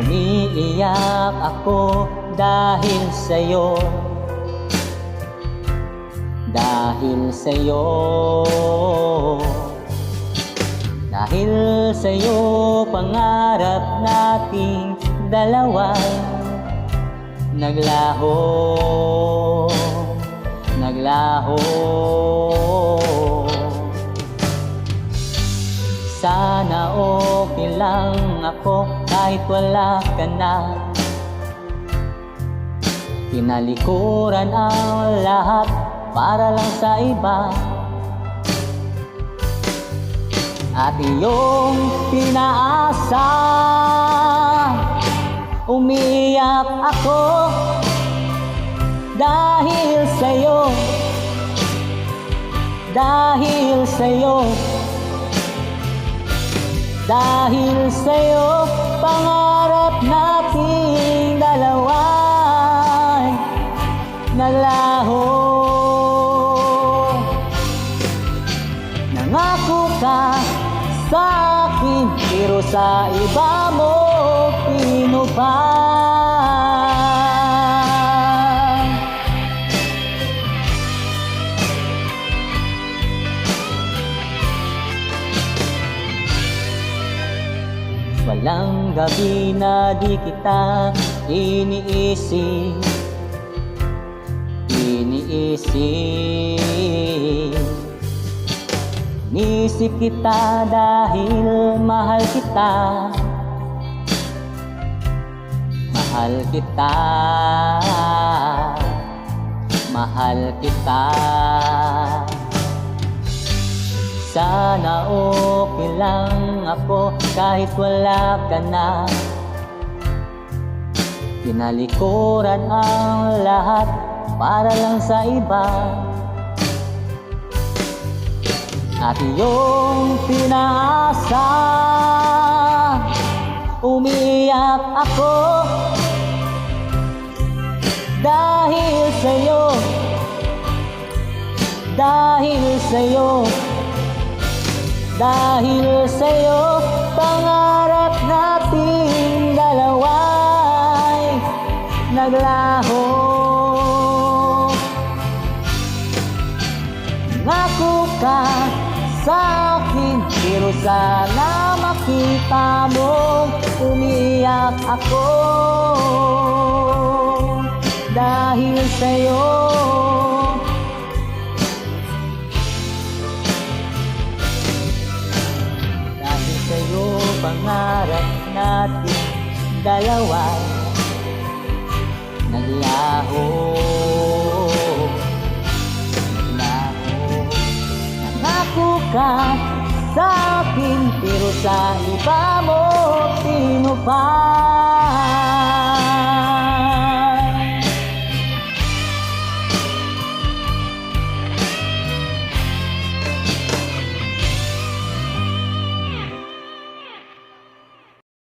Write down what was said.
Umiiyak ako dahil sa'yo. Dahil sa'yo. Dahil sa'yo pangarap nating Naglaho Naglaho Sana okay lang ako kahit wala ka na. Tinalikuran ang lahat para lang sa iba. At iyong pinaasa Umiyak ako dahil sa'yo. Dahil sa'yo dahil sa'yo, pangarap nating dalawa'y naglaho Nangako ka sa akin, pero sa iba mo pinupang Walang gabi na di kita iniisip. Iniisip. Nisip kita dahil mahal kita. Mahal kita. Mahal kita sana okay lang ako kahit wala ka na. Tinalikuran ang lahat para lang sa iba. At iyong pinaasa Umiyak ako. Dahil sa'yo Dahil sa'yo dahil sa'yo, pangarap nating dalawa'y naglaho. Ngako ka sa akin, pero sana makita mo umiyak ako. Dahil sa'yo natin dalawa. Naglaho. Naglaho. Nangako ka sa akin Pero sa iba mo pinupang